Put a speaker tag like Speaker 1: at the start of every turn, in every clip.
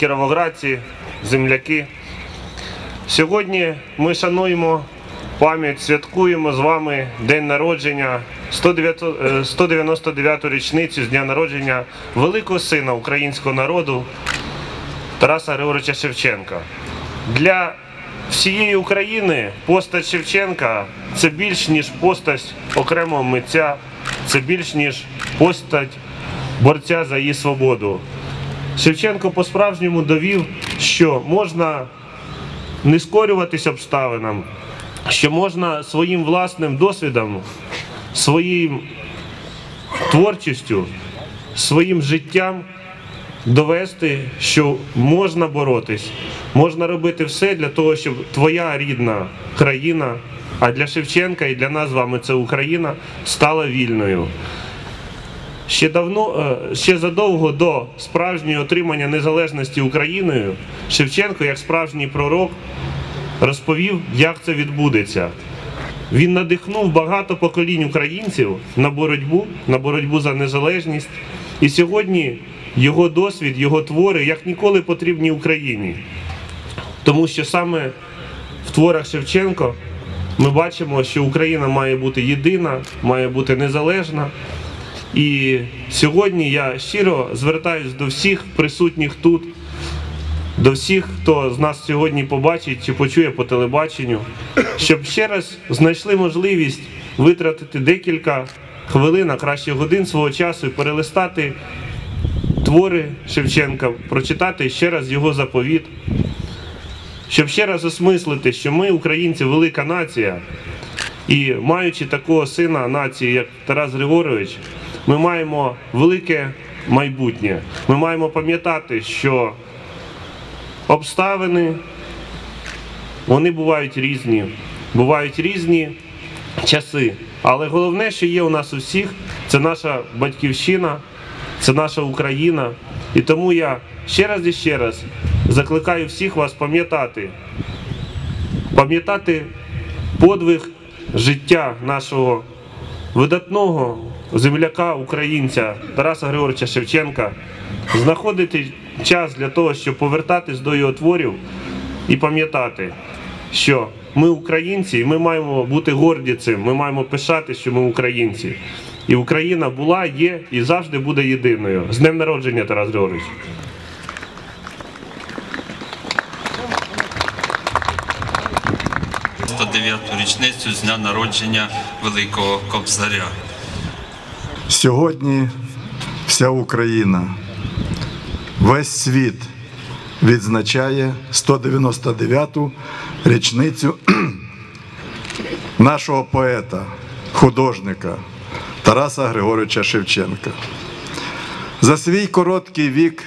Speaker 1: кіровоградці, земляки. Сьогодні ми шануємо пам'ять, святкуємо з вами день народження, 109 е, 199-ту річницю з дня народження великого сина українського народу Тараса Григоровича Шевченка. Для всієї України постать Шевченка це більш ніж постать окремого митця, це більш ніж постать борця за її свободу. Шевченко по-справжньому довів, що можна не скорюватись обставинам, що можна своїм власним досвідом, своїм творчістю, своїм життям довести, що можна боротись, можна робити все для того, щоб твоя рідна країна, а для Шевченка і для нас з вами це Україна, стала вільною. Ще давно, е, ще задовго до справжнього отримання незалежності Україною, Шевченко, як справжній пророк, розповів, як це відбудеться. Він надихнув багато поколінь українців на боротьбу, на боротьбу за незалежність. І сьогодні його досвід, його твори як ніколи потрібні Україні. Тому що саме в творах Шевченко ми бачимо, що Україна має бути єдина, має бути незалежна. І сьогодні я щиро звертаюсь до всіх присутніх тут, до всіх, хто з нас сьогодні побачить чи почує по телебаченню, щоб ще раз знайшли можливість витратити декілька хвилин, а краще годин свого часу і перелистати твори Шевченка, прочитати ще раз його заповіт, щоб ще раз осмислити, що ми, українці, велика нація, і маючи такого сина нації, як Тарас Григорович, ми маємо велике майбутнє. Ми маємо пам'ятати, що обставини вони бувають різні, бувають різні часи. Але головне, що є у нас усіх, це наша батьківщина, це наша Україна. І тому я ще раз і ще раз закликаю всіх вас пам'ятати, пам'ятати подвиг життя нашого видатного земляка українця Тараса Григоровича Шевченка, знаходити час для того, щоб повертатись до його творів і пам'ятати, що ми українці, і ми маємо бути горді цим. Ми маємо пишати, що ми українці. І Україна була, є і завжди буде єдиною. З днем народження, Тарас Григорович.
Speaker 2: – 109-ту річницю з дня народження Великого Кобзаря.
Speaker 3: Сьогодні вся Україна, весь світ відзначає 199-ту річницю нашого поета, художника Тараса Григоровича Шевченка. За свій короткий вік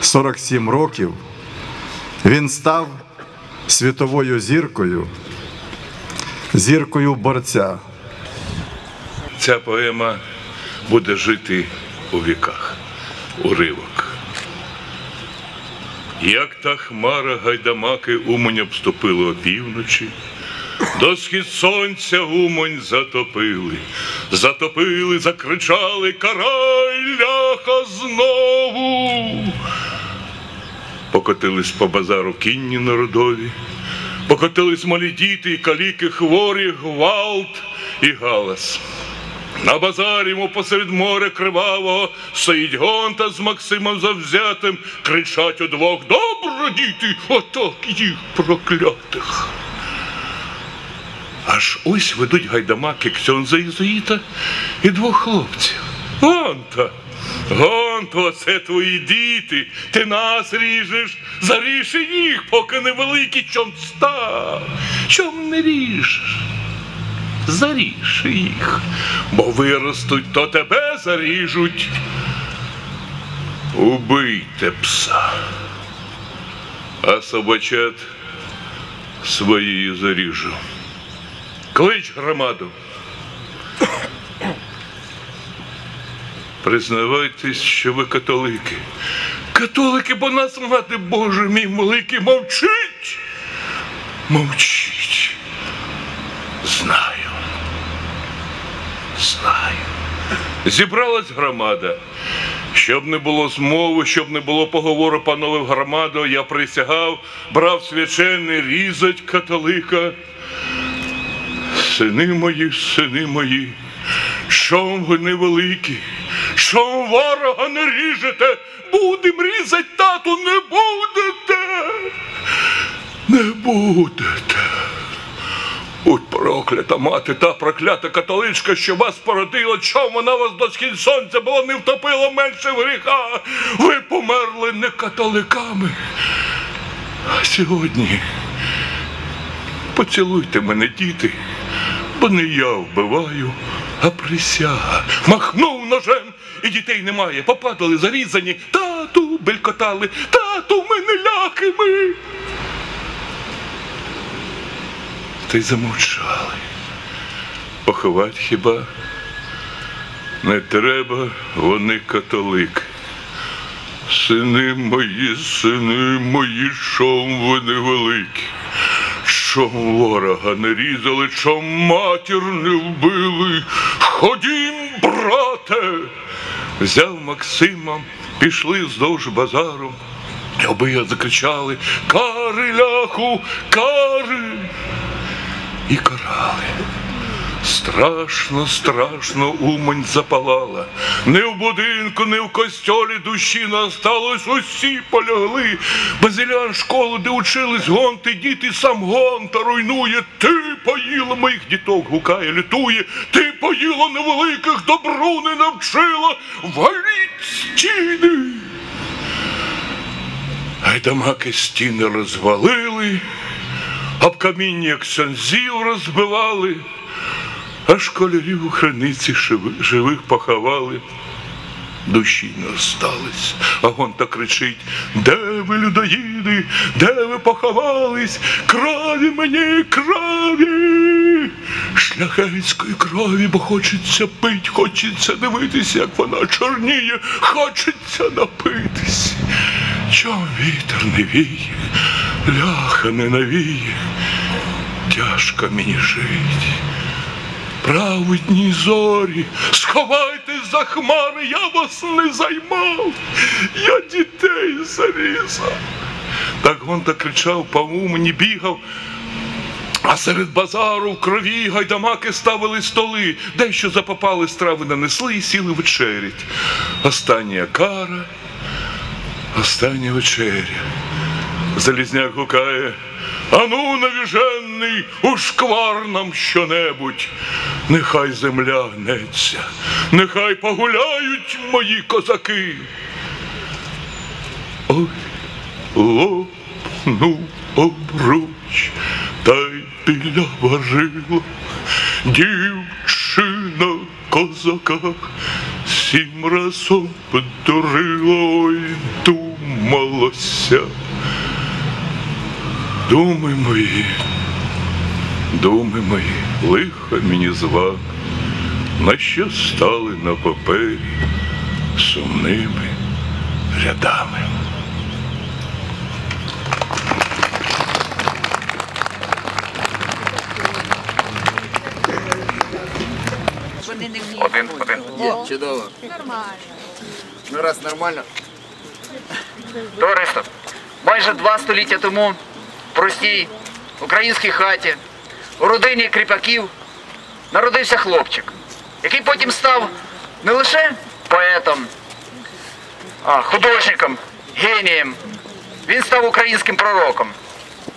Speaker 3: 47 років він став світовою зіркою, зіркою борця.
Speaker 4: Ця поема буде жити у віках, уривок. Як та хмара гайдамаки Умань обступили опівночі, до схід сонця Умань затопили, затопили, закричали Карай ляха знову. Покотились по базару кінні народові, покотились малі діти, і каліки хворі, гвалт і галас. На базарі посеред моря кривавого стоїть гонта з Максимом завзятим, кричать удвох Добро, діти, отак їх проклятих. Аж ось ведуть гайдамаки ксьонза єзуїта і двох хлопців. Гонта! Гонто, це твої діти, ти нас ріжеш, заріши їх, поки не великий чом став. Чом не ріжеш? Заріж їх, бо виростуть, то тебе заріжуть. Убийте пса, а собачат своєю заріжу. Клич громаду. Признавайтесь, що ви католики. Католики, бо нас мати Боже мій великий, мовчить. Мовчить. Знаю. Знаю. Зібралась громада. Щоб не було змови, щоб не було поговору панове в громаду, я присягав, брав священний різать католика. Сини мої, сини мої, що ви невеликі, що ворога не ріжете, будем різать тату, не будете, не будете. Будь проклята мати та проклята католичка, що вас породила, чому вона вас до схід сонця було не втопила менше в гріха. Ви померли не католиками. А сьогодні поцілуйте мене, діти, бо не я вбиваю, а присяга. Махнув ножем, і дітей немає. Попадали зарізані. Тату белькотали, тату ми не ми. Та й замовчали. Поховать хіба не треба, вони католики. Сини мої, сини мої, чом ви невеликі. Чом ворога не різали, чом матір не вбили. Ходім, брате. Взяв Максима, пішли вздовж базару. Обоє закричали Кари ляху, кари і карали. Страшно, страшно умань запалала. Не в будинку, не в костьолі душі не осталось, усі полягли. Базилян школу, де учились гонти, діти сам гонта руйнує. Ти поїла моїх діток, гукає, лютує. Ти поїла невеликих, добру не навчила. Валіть стіни. Гайдамаки стіни розвалили, об каміння ксензів розбивали, а школярів у храниці живих поховали. Душі не остались, а гонта кричить: Де ви, людоїди, де ви поховались? Крові мені, крові! Шляхетської крові, бо хочеться пить, хочеться дивитися, як вона чорніє, хочеться напитись. Чом вітер не віє, ляха не навіє, тяжко мені жить. Праведні зорі, сховайтесь за хмари, я вас не займав, я дітей зарізав. Так Гонта кричав, по мені бігав, а серед базару в крові гайдамаки ставили столи, дещо запопали страви нанесли і сіли вечерять. Остання кара, остання вечеря. Залізняк гукає. Ану, навіжений, ушквар нам щонебудь. Нехай земля гнеться, нехай погуляють мої козаки. Ой, лопнув обруч, та й біля варила дівчина козака сім разом подурила, ой, думалося. Думи мої, думи мої, лихо мені з вами, на що стали на папері сумними рядами.
Speaker 5: Один, один.
Speaker 6: Є, чудово. Ну раз нормально.
Speaker 5: Товариство, майже два століття тому простій українській хаті у родині кріпаків народився хлопчик, який потім став не лише поетом, а художником, генієм. Він став українським пророком.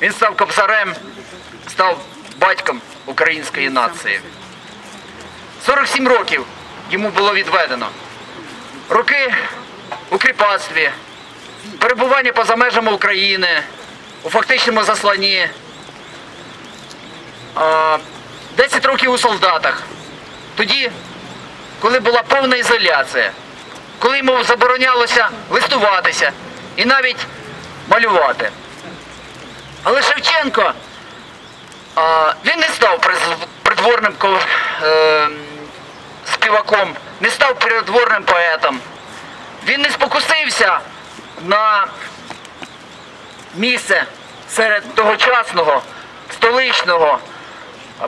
Speaker 5: Він став кобзарем, став батьком української нації. 47 років йому було відведено. Роки у кріпацтві, перебування поза межами України, у фактичному засланні, 10 років у солдатах. Тоді, коли була повна ізоляція, коли йому заборонялося листуватися і навіть малювати. Але Шевченко він не став придворним е, співаком, не став придворним поетом. Він не спокусився на місце серед тогочасного, столичного,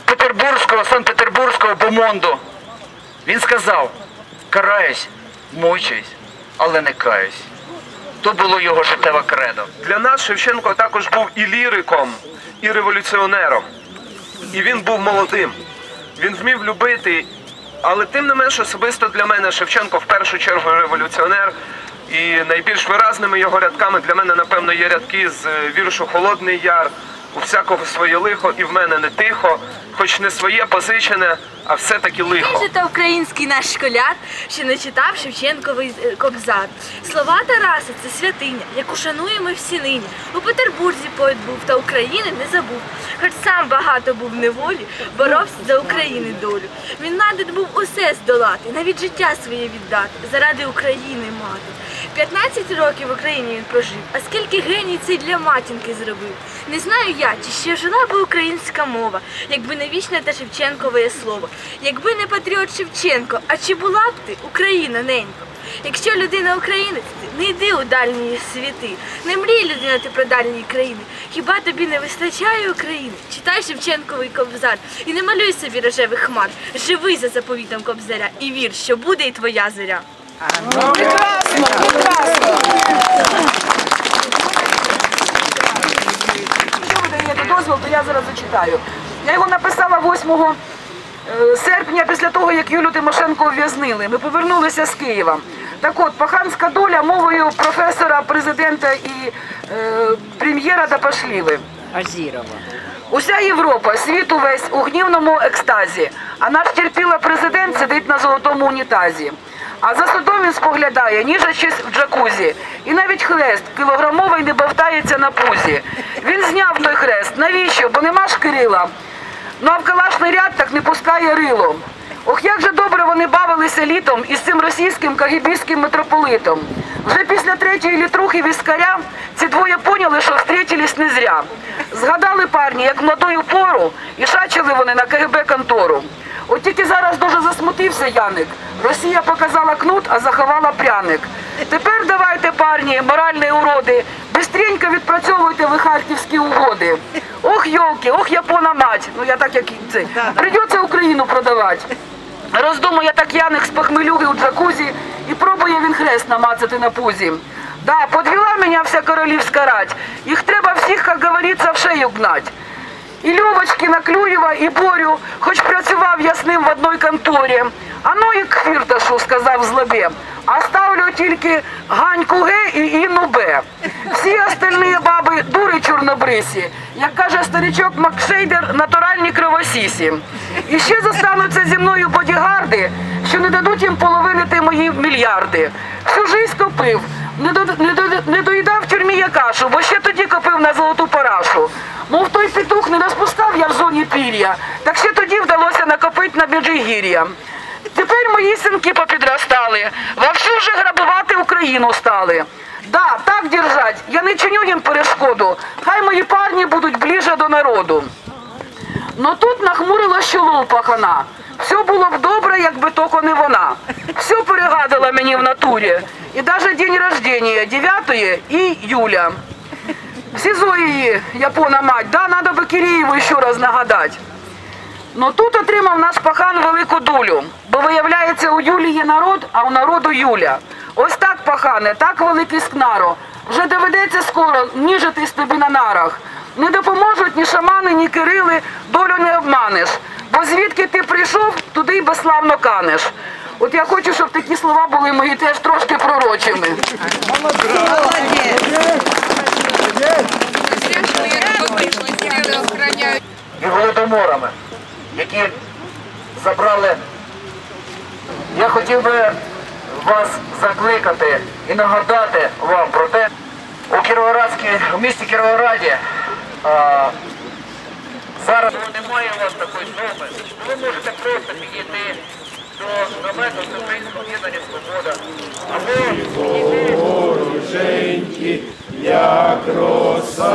Speaker 5: петербурзького, Санкт-Петербурзького бомонду. Він сказав, караюсь, мучуюсь, але не каюсь. То було його життєве кредо.
Speaker 7: Для нас Шевченко також був і ліриком, і революціонером. І він був молодим. Він вмів любити, але тим не менш особисто для мене Шевченко в першу чергу революціонер. І найбільш виразними його рядками для мене, напевно, є рядки з е, віршу Холодний Яр. У всякого своє лихо, і в мене не тихо, хоч не своє позичене, а все-таки лихо.
Speaker 8: Каже та український наш школяр, що не читав Шевченковий кобзар. Слова Тараса це святиня, яку шануємо всі нині. У Петербурзі поет був та України не забув. Хоч сам багато був неволі, боровся за України долю. Він надит був усе здолати, навіть життя своє віддати, заради України мати. 15 років в Україні він прожив, а скільки геній цей для матінки зробив. Не знаю я, чи ще жила би українська мова, якби не вічне та Шевченкове слово, якби не патріот Шевченко, а чи була б ти Україна ненько? Якщо людина українець, ти не йди у дальні світи, не мрій людина ти про дальні країни. Хіба тобі не вистачає України? Читай Шевченковий кобзар і не малюй собі рожевих хмар. Живи за заповітом кобзаря і вір, що буде і твоя зоря.
Speaker 9: Якщо ви даєте дозвіл, то я зараз зачитаю. Я його написала 8 е, серпня після того, як Юлю Тимошенко ув'язнили. Ми повернулися з Києва. Так от, паханська доля мовою професора, президента і е, прем'єра Дапашвіли. Уся Європа, світ увесь у гнівному екстазі, а наш терпіла президент сидить на золотому унітазі. А за судом він споглядає, ніжачись в джакузі. І навіть хрест кілограмовий не бовтається на пузі. Він зняв той хрест. Навіщо? Бо нема ж Кирила. Ну а в калашний ряд так не пускає рило. Ох, як же добре вони бавилися літом із цим російським кагібійським митрополитом. Вже після третьої літрухи віскаря ці двоє поняли, що встретились не зря. Згадали парні, як молодою пору, і шачили вони на КГБ контору. От тільки зараз дуже засмутився Яник. Росія показала кнут, а заховала пряник. Тепер давайте, парні, моральні уроди, бистренько відпрацьовуйте ви харківські угоди. Ох, йолки, ох, япона мать. Ну я так як це. Придеться Україну продавати. Роздумує так Яник з похмелюги у джакузі і пробує він хрест намацати на пузі. Да, подвела меня вся королівська рать. Їх треба всіх, як говориться, в шею гнать. І Льовочкина, Клюєва, і Борю, хоч працював я з ним в одній конторі. А ну і к фірташу, сказав злобе. А ставлю тільки Ганьку Г і Інну Б. Всі остальні баби дури чорнобрисі. Як каже старичок Макшейдер, натуральні кривосісі. І ще зостануться зі мною бодігарди, що не дадуть їм половинити мої мільярди. Всю жизнь копив, не, до, не, до, не доїдав в тюрмі я кашу, бо ще тоді копив на золоту парашу. Мов той петух не розпускав я в зоні пір'я, так ще тоді вдалося накопити на Меджигір'я. Тепер мої синки попідростали, вовсю вже грабувати Україну стали. Да, так держать, я не чиню їм перешкоду, хай мої парні будуть ближе до народу. Но тут нахмурила щолу пахана. Все було б добре, якби тільки не вона. Все перегадала мені в натурі. І навіть день рождения, 9 і Юля. В СІЗО її, япона мать, да, надо би Кирієву ще раз нагадати. Ну тут отримав наш пахан велику долю, бо виявляється, у Юлі є народ, а у народу Юля. Ось так, пахане, так великий скнаро. Вже доведеться скоро ніжитись тобі на нарах. Не допоможуть ні шамани, ні кирили, долю не обманеш. Бо звідки ти прийшов, туди й безславно канеш. От я хочу, щоб такі слова були мої теж трошки пророчими.
Speaker 5: і голодоморами, які забрали. Я хотів би вас закликати і нагадати вам про те, у Кіровоградській, у місті Кіровограді зараз немає у вас такої зони. Ви можете просто підійти до намету Всеукраїнського об'єднання Свобода. Або підійти
Speaker 10: як ми,